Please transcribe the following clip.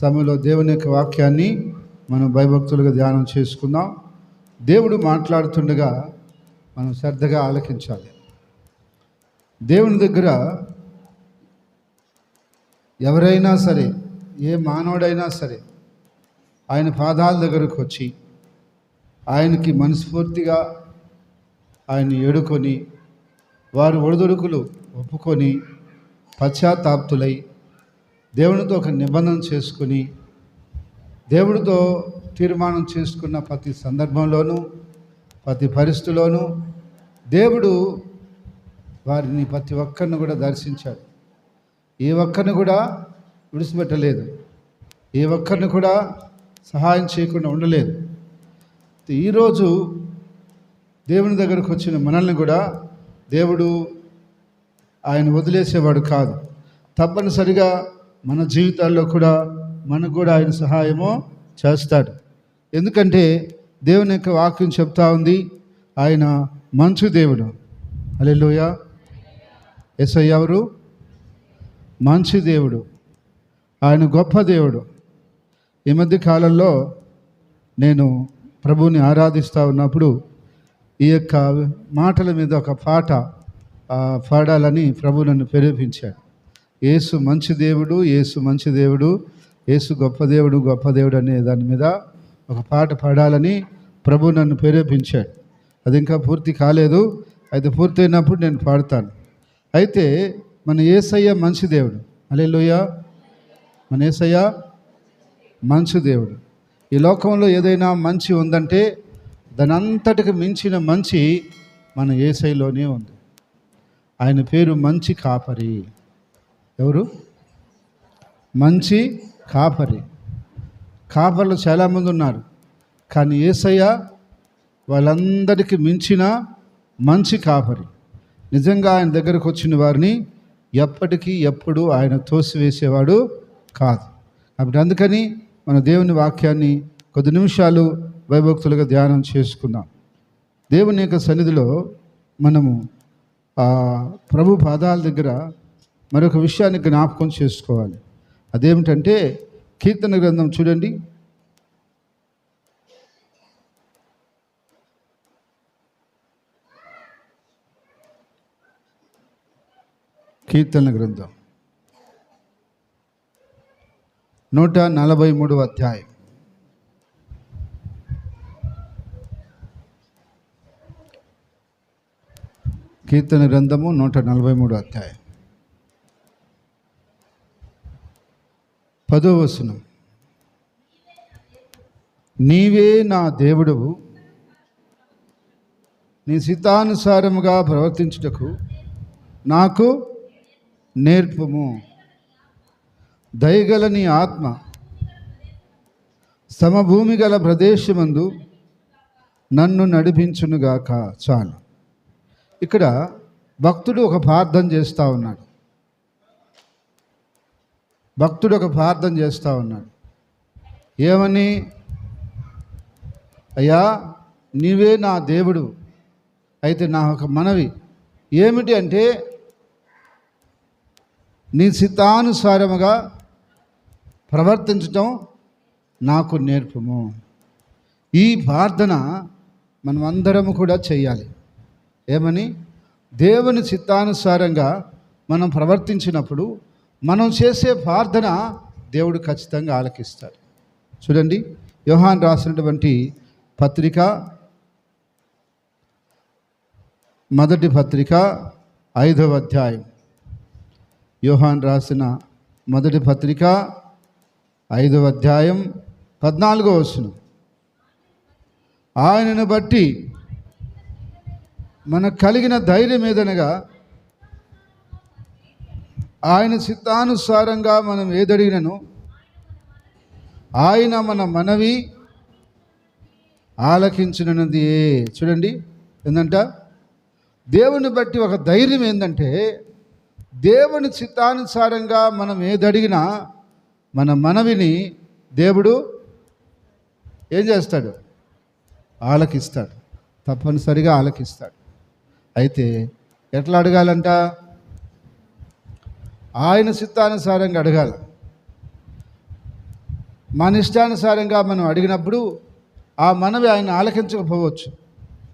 సమయంలో దేవుని యొక్క వాక్యాన్ని మనం భయభక్తులుగా ధ్యానం చేసుకుందాం. దేవుడు మాట్లాడుతుండగా మనం శ్రద్ధగా ఆలకించాలి. దేవుని దగ్గర ఎవరైనా సరే ఏ మానవుడైనా సరే ఆయన పాదాల దగ్గరకు వచ్చి ఆయనకి మనస్ఫూర్తిగా ఆయన ఏడుకొని వారి ఒడిదొడుకులు ఒప్పుకొని పశ్చాత్తాప్తులై దేవునితో ఒక నిబంధన చేసుకుని దేవుడితో తీర్మానం చేసుకున్న ప్రతి సందర్భంలోనూ ప్రతి పరిస్థితిలోనూ దేవుడు వారిని ప్రతి ఒక్కరిని కూడా దర్శించాడు. ఏ ఒక్కరిని కూడా విడిచిపెట్టలేదు. ఏ ఒక్కరిని కూడా సహాయం చేయకుండా ఉండలేదు. ఈరోజు దేవుని దగ్గరకు వచ్చిన మనల్ని కూడా దేవుడు ఆయన వదిలేసేవాడు కాదు. తప్పనిసరిగా మన జీవితాల్లో కూడా మనకు కూడా ఆయన సహాయము చేస్తాడు. ఎందుకంటే దేవుని యొక్క వాక్యం చెప్తా ఉంది ఆయన మంచు దేవుడు. అలెలుయ ఎస్ఐ ఎవరు? మంచి దేవుడు. ఆయన గొప్ప దేవుడు. ఈ మధ్య కాలంలో నేను ప్రభువుని ఆరాధిస్తూ ఉన్నప్పుడు ఈ యొక్క మాటల మీద ఒక పాట పాడాలని ప్రభు నన్ను ప్రేరేపించాడు. యేసు మంచి దేవుడు యేసు మంచి దేవుడు యేసు గొప్ప దేవుడు గొప్ప దేవుడు అనే దాని మీద ఒక పాట పాడాలని ప్రభు నన్ను ప్రేరేపించాడు. అది ఇంకా పూర్తి కాలేదు. అయితే పూర్తయినప్పుడు నేను పాడతాను. అయితే మన ఏసయ్య మంచి దేవుడు. అలే మన ఏసయ్య మంచి దేవుడు. ఈ లోకంలో ఏదైనా మంచి ఉందంటే దాని అంతటికి మించిన మంచి మన ఏసైలోనే ఉంది. ఆయన పేరు మంచి కాపరి. ఎవరు? మంచి కాపరి. కాపర్లు చాలామంది ఉన్నారు. కానీ ఏసయ్య వాళ్ళందరికీ మించిన మంచి కాపరి. నిజంగా ఆయన దగ్గరకు వచ్చిన వారిని ఎప్పటికీ ఎప్పుడు ఆయన తోసివేసేవాడు కాదు. కాబట్టి అందుకని మన దేవుని వాక్యాన్ని కొద్ది నిమిషాలు వైభక్తులుగా ధ్యానం చేసుకుందాం. దేవుని యొక్క సన్నిధిలో మనము ప్రభు పాదాల దగ్గర మరొక విషయాన్ని జ్ఞాపకం చేసుకోవాలి. అదేమిటంటే కీర్తన గ్రంథం చూడండి. కీర్తన గ్రంథం. నూట నలభై మూడు అధ్యాయం. కీర్తన గ్రంథము నూట నలభై మూడు అధ్యాయం. పదో వసనం నీవే నా దేవుడవు. నీ సితానుసారముగా ప్రవర్తించుటకు నాకు నేర్పము. దయగల నీ ఆత్మ సమభూమి గల ప్రదేశమందు నన్ను నడిపించునుగాక చాలు. ఇక్కడ భక్తుడు ఒక ప్రార్థన చేస్తూ ఉన్నాడు. భక్తుడు ఒక ప్రార్థన చేస్తూ ఉన్నాడు. ఏమని? అయ్యా నీవే నా దేవుడు అయితే నా ఒక మనవి. ఏమిటి అంటే నీ సిద్ధానుసారముగా ప్రవర్తించటం నాకు నేర్పము. ఈ ప్రార్థన మనం అందరము కూడా చేయాలి. ఏమని? దేవుని చిత్తానుసారంగా మనం ప్రవర్తించినప్పుడు మనం చేసే ప్రార్థన దేవుడు ఖచ్చితంగా ఆలకిస్తాడు. చూడండి యోహాన్ రాసినటువంటి పత్రిక మొదటి పత్రిక ఐదవ అధ్యాయం. యోహాన్ రాసిన మొదటి పత్రిక ఐదవ అధ్యాయం పద్నాలుగో వచనం. ఆయనను బట్టి మనకు కలిగిన ధైర్యం ఏదనగా ఆయన చిత్తానుసారంగా మనం ఏదడిగినను ఆయన మన మనవి ఆలకించినది చూడండి ఏంటంట దేవుని బట్టి ఒక ధైర్యం ఏంటంటే దేవుని చిత్తానుసారంగా మనం ఏదడిగినా మన మనవిని దేవుడు ఏం చేస్తాడు? ఆలకిస్తాడు. తప్పనిసరిగా ఆలకిస్తాడు. అయితే ఎట్లా అడగాలంట? ఆయన చిత్తానుసారంగా అడగాలి. మన ఇష్టానుసారంగా మనం అడిగినప్పుడు ఆ మనవి ఆయన ఆలకించకపోవచ్చు.